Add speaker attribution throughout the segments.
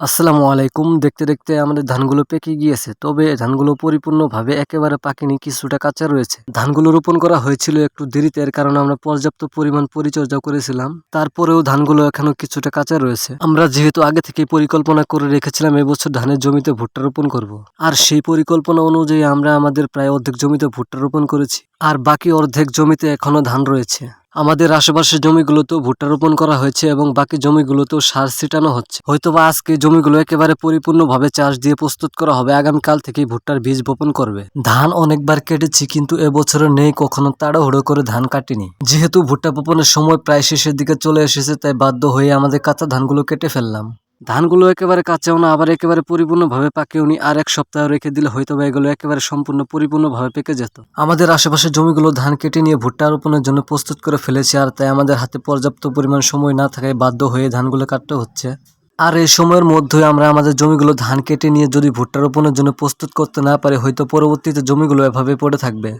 Speaker 1: আসসালামু আলাইকুম। দেখতে দেখতে আমাদের ধানগুলো পেকে গিয়েছে, তবে ধানগুলো পরিপূর্ণভাবে একেবারে পাকেনি, কিছুটা কাঁচা রয়েছে। ধানগুলো রোপণ করা হয়েছিল একটু দেরিতে, এর কারণে আমরা পর্যাপ্ত পরিমাণ পরিচর্যা করেছিলাম। তারপরেও ধানগুলো এখনও কিছুটা কাঁচা রয়েছে। আমরা যেহেতু আগে থেকে পরিকল্পনা করে রেখেছিলাম, এবছর ধানের জমিতে ভুট্টা রোপণ করব। আর সেই পরিকল্পনা অনুযায়ী আমরা আমাদের প্রায় অর্ধেক জমিতে ভুট্টা রোপণ করেছি। আর বাকি অর্ধেক জমিতে এখনও ধান রয়েছে। আমাদের আশেপাশের জমিগুলোতেও ভুট্টা রোপণ করা হয়েছে এবং বাকি জমিগুলোতেও সার ছিটানো হচ্ছে। হয়তোবা আজকে জমিগুলো একেবারে পরিপূর্ণভাবে চাষ দিয়ে প্রস্তুত করা হবে, আগামীকাল থেকেই ভুট্টার বীজ বপন করবে। ধান অনেকবার কেটেছি কিন্তু এবছরে নেই, কখনো তাড়াহুড়ো করে ধান কাটিনি। যেহেতু ভুট্টা বপনের সময় প্রায় শেষের দিকে চলে এসেছে, তাই বাধ্য হয়ে আমাদের কাঁচা ধানগুলো কেটে ফেললাম। ধানগুলো একেবারে কাঁচাও না, আবার একেবারে পরিপূর্ণভাবে পাকেও নি, আর এক সপ্তাহ রেখে দিলে হয়তো বা এগুলো একেবারে সম্পূর্ণ পরিপূর্ণভাবে পেকে যেত। আমাদের আশেপাশের জমিগুলো ধান কেটে নিয়ে ভুট্টা রোপণের জন্য প্রস্তুত করে ফেলেছে, আর তাই আমাদের হাতে পর্যাপ্ত পরিমাণ সময় না থাকায় বাধ্য হয়ে ধানগুলো কাটতে হচ্ছে। আর এই সময়ের মধ্যেই আমরা আমাদের জমিগুলো ধান কেটে নিয়ে যদি ভুট্টা রোপণের জন্য প্রস্তুত করতে না পারি, হয়তো পরবর্তীতে জমিগুলো এভাবে পড়ে থাকবে।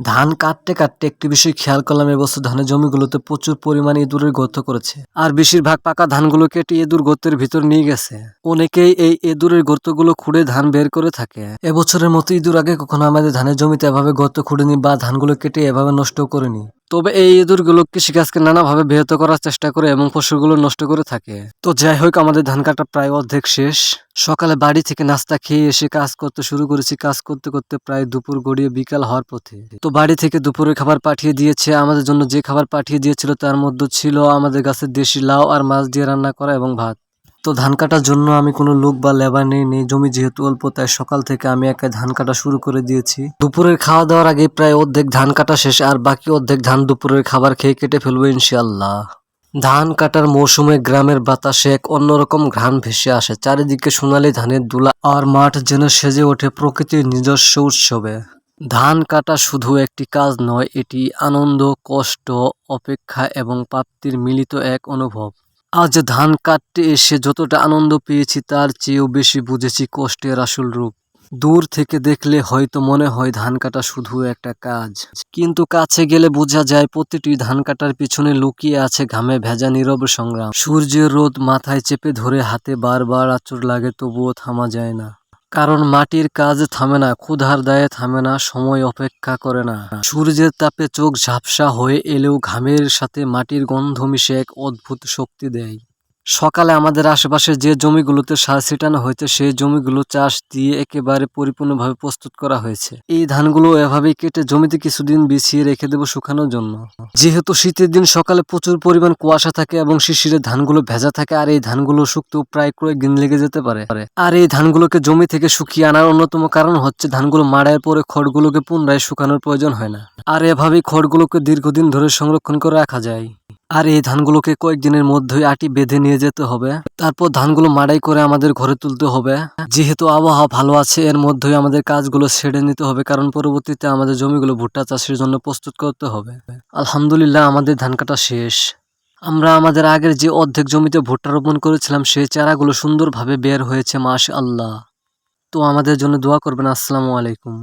Speaker 1: ধান কাটতে কাটতে একটি বিষয় খেয়াল করলাম এবছর ধানের জমিগুলোতে প্রচুর পরিমাণে ইঁদুরের গর্ত করেছে। আর বেশিরভাগ পাকা ধানগুলো কেটে ইঁদুর গর্তের ভিতর নিয়ে গেছে। অনেকেই এই ইঁদুরের গর্তগুলো খুঁড়ে ধান বের করে থাকে। এবছরের মতো ইঁদুর আগে কখনো আমাদের ধানের জমিতে এভাবে গর্ত খুঁড়েনি বা ধানগুলো কেটে এভাবে নষ্ট করেনি। তবে এই ইঁদুরগুলো কৃষিকাজকে নানাভাবে ব্যাহত করার চেষ্টা করে এবং ফসলগুলো নষ্ট করে থাকে। তো যাই হোক, আমাদের ধান কাটা প্রায় অর্ধেক শেষ। সকালে বাড়ি থেকে নাস্তা খেয়ে এসে কাজ করতে শুরু করেছি। কাজ করতে করতে প্রায় দুপুর গড়িয়ে বিকাল হওয়ার পথে। তো বাড়ি থেকে দুপুরের খাবার পাঠিয়ে দিয়েছে। আমাদের জন্য যে খাবার পাঠিয়ে দিয়েছিল তার মধ্যে ছিল আমাদের গাছের দেশি লাউ আর মাছ দিয়ে রান্না করা এবং ভাত। তো ধান কাটার জন্য আমি কোনো লোক বা লেবার নেই নেই জমি যেহেতু অল্প তাই সকাল থেকে আমি একা ধান কাটা শুরু করে দিয়েছি। দুপুরের খাওয়া দাওয়ার আগে প্রায় অর্ধেক ধান কাটা শেষ, আর বাকি অর্ধেক ধান দুপুরের খাবার খেয়ে কেটে ফেলব ইনশাল্লাহ ধান কাটার মৌসুমে গ্রামের বাতাসে এক অন্যরকম ঘ্রাণ ভেসে আসে, চারিদিকে সোনালি ধানের দুলা আর মাঠ যেন সেজে ওঠে প্রকৃতির নিজস্ব উৎসবে। ধান কাটা শুধু একটি কাজ নয়, এটি আনন্দ, কষ্ট, অপেক্ষা এবং প্রাপ্তির মিলিত এক অনুভব। আজ ধান কাটতে এসে যতটা আনন্দ পেয়েছি, তার চেয়েও বেশি বুঝেছি কষ্টের আসল রূপ। দূর থেকে দেখলে হয়তো মনে হয় ধান কাটা শুধু একটা কাজ। কিন্তু কাছে গেলে বোঝা যায় প্রতিটি ধান কাটার পিছনে লুকিয়ে আছে ঘামে ভেজা নীরব সংগ্রাম। সূর্যের রোদ মাথায় চেপে ধরে হাতে বারবার আঁচড় লাগে, তবুও থামা যায় না। কারণ মাটির কাজ থামে না, ক্ষুধার দায়ে থামে না, সময় অপেক্ষা করে না। সূর্যের তাপে চোখ ঝাপসা হয়ে এলেও ঘামের সাথে মাটির গন্ধ মিশে এক অদ্ভুত শক্তি দেয়। সকালে আমাদের আশেপাশে যে জমিগুলোতে সার ছিটানো হয়েছে, সেই জমিগুলো চাষ দিয়ে একেবারে পরিপূর্ণভাবে প্রস্তুত করা হয়েছে। এই ধানগুলো এভাবেই কেটে জমিতে কিছুদিন বিছিয়ে রেখে দেবো শুকানোর জন্য। যেহেতু শীতের দিন, সকালে প্রচুর পরিমাণ কুয়াশা থাকে এবং শিশিরে ধানগুলো ভেজা থাকে, আর এই ধানগুলো শুকতেও প্রায় কয়েকদিন লেগে যেতে পারে। আর এই ধানগুলোকে জমি থেকে শুকিয়ে আনার অন্যতম কারণ হচ্ছে ধানগুলো মাড়াইয়ের পরে খড়গুলোকে পুনরায় শুকানোর প্রয়োজন হয় না। আর এভাবেই খড়গুলোকে দীর্ঘদিন ধরে সংরক্ষণ করে রাখা যায়। আর এই ধানগুলোকে কয়েকদিনের মধ্যেই আটি বেঁধে নিয়ে যেতে হবে। তারপর ধানগুলো মাড়াই করে আমাদের ঘরে তুলতে হবে। যেহেতু আবহাওয়া ভালো আছে, এর মধ্যেই আমাদের কাজগুলো ছেড়ে নিতে হবে, কারণ পরবর্তীতে আমাদের জমিগুলো ভুট্টা চাষের জন্য প্রস্তুত করতে হবে। আলহামদুলিল্লাহ, আমাদের ধান কাটা শেষ। আমরা আমাদের আগের যে অর্ধেক জমিতে ভুট্টা রোপণ করেছিলাম, সেই চারাগুলো সুন্দরভাবে বের হয়েছে মাশ আল্লাহ তো আমাদের জন্য দোয়া করবেন। আসসালামু আলাইকুম।